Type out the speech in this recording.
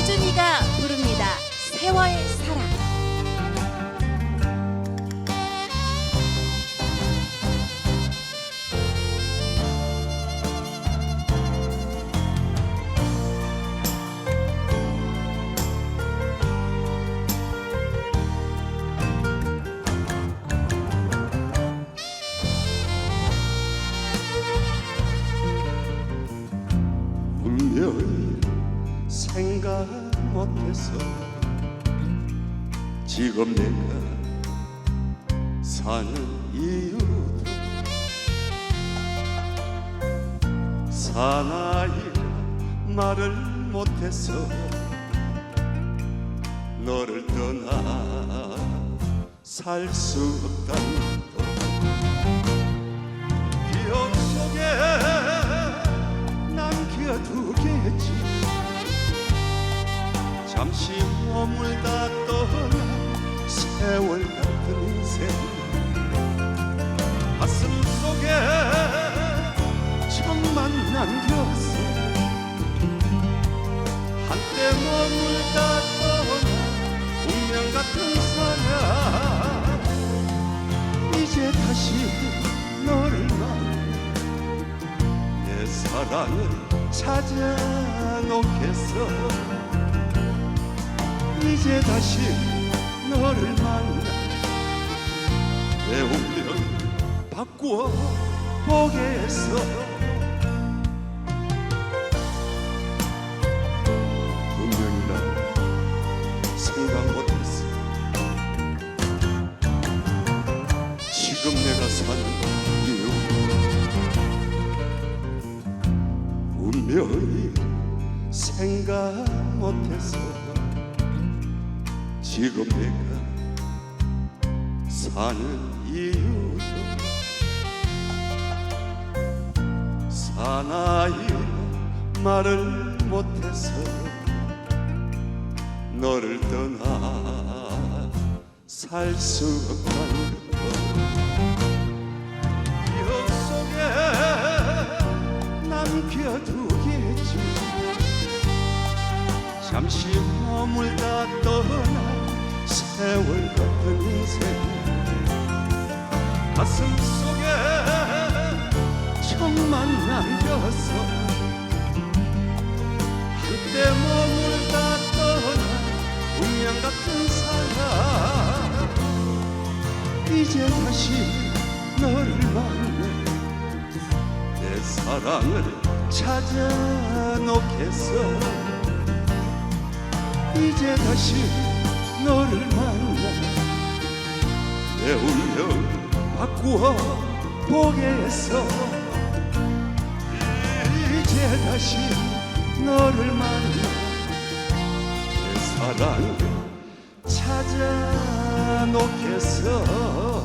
이준희가 부릅니다. 세월 사랑. 분명히 생각 못해서 지금 내가 사는 이유도 사나이 말을 못해서 너를 떠나 살 수 없다는 것 잠시 머물다 떠나 세월 같은 인생. 가슴 속에 정만 남겼어 한때 머물다 떠나 운명 같은 사랑. 이제 다시 너를 만나 내 사랑을 찾아 놓겠어 이제 다시 너를 만나 내 운명 바꾸어 보겠어 난 생각 못했어. 지금 내가 사는 이유. 운명이 생각 못해서 지금 내가 사는 이유도 사나이 말을 못해서 너를 떠나 살 수 없다는 것. 기억 속에 남겨두겠지. 잠시 머물다 떠나 세월 같은 인생 가슴 속에 정만 남겼어 한때 머물다 떠나 운명 같은 사랑. 이제 다시 너를 만나 내 사랑을 찾아 놓겠어. 이제 다시 너를 만나 내 운명 바꾸어 보겠어. 이제 다시 너를 만나 내 사랑을 찾아 놓겠어